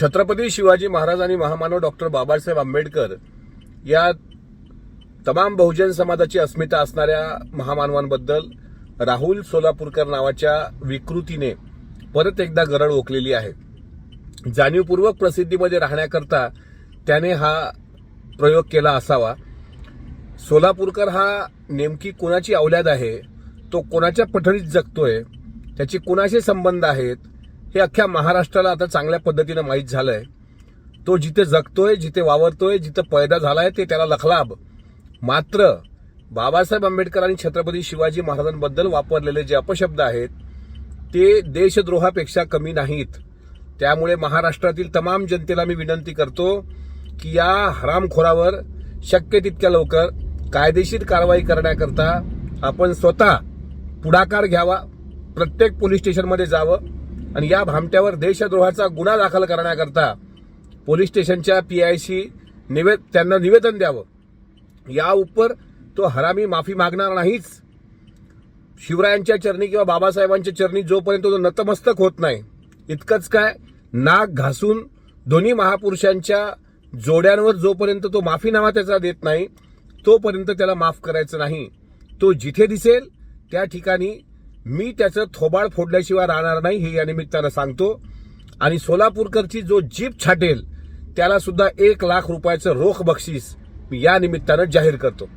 छत्रपती शिवाजी महाराज आणि महामानव डॉक्टर बाबासाहेब आंबेडकर या तमाम बहुजन समाजाची अस्मिता असणाऱ्या महामानवांबद्दल राहुल सोलापूरकर नावाच्या विकृतीने परत एकदा गरड ओकलेली आहे. जाणीवपूर्वक प्रसिद्धीमध्ये राहण्याकरता त्याने हा प्रयोग केला असावा. सोलापूरकर हा नेमकी कोणाची औल्याद आहे? तो कोणाच्या पठडीत जगतोय? त्याचे कुणाशी संबंध आहेत? हे अख्ख्या महाराष्ट्राला आता चांगल्या पद्धतीनं माहीत झालंय. तो जिथे जगतोय जिथे वावरतोय जिथं पैदा झालाय ते त्याला लखलाभ मात्र बाबासाहेब आंबेडकर आणि छत्रपती शिवाजी महाराजांबद्दल वापरलेले जे अपशब्द आहेत ते देशद्रोहापेक्षा कमी नाहीत. त्यामुळे महाराष्ट्रातील तमाम जनतेला मी विनंती करतो की या हरामखोरावर शक्य तितक्या लवकर कायदेशीर कारवाई करण्याकरता आपण स्वतः पुढाकार घ्यावा प्रत्येक पोलीस स्टेशनमध्ये जावं आणि या भामट्यावर देशद्रोहाचा गुन्हा दाखल करण्याकरता पोलीस स्टेशनच्या पी पीआयशी निवेद त्यांना निवेदन द्यावं. या उपर तो हरामी माफी मागणार नाहीच. शिवरायांच्या चरणी किंवा बाबासाहेबांच्या चरणी जोपर्यंत तो नतमस्तक होत नाही इतकंच काय नाक घासून दोन्ही महापुरुषांच्या जोड्यांवर जोपर्यंत तो माफीनामा त्याचा देत नाही तोपर्यंत त्याला माफ करायचं नाही. तो जिथे दिसेल त्या ठिकाणी मी त्याचं थोबाड फोडल्याशिवाय राहणार नाही हे या निमित्तानं सांगतो. आणि सोलापूरकरची जो जीप छाटेल त्याला सुद्धा एक लाख रुपयाचं रोख बक्षीस मी या निमित्तानं जाहीर करतो.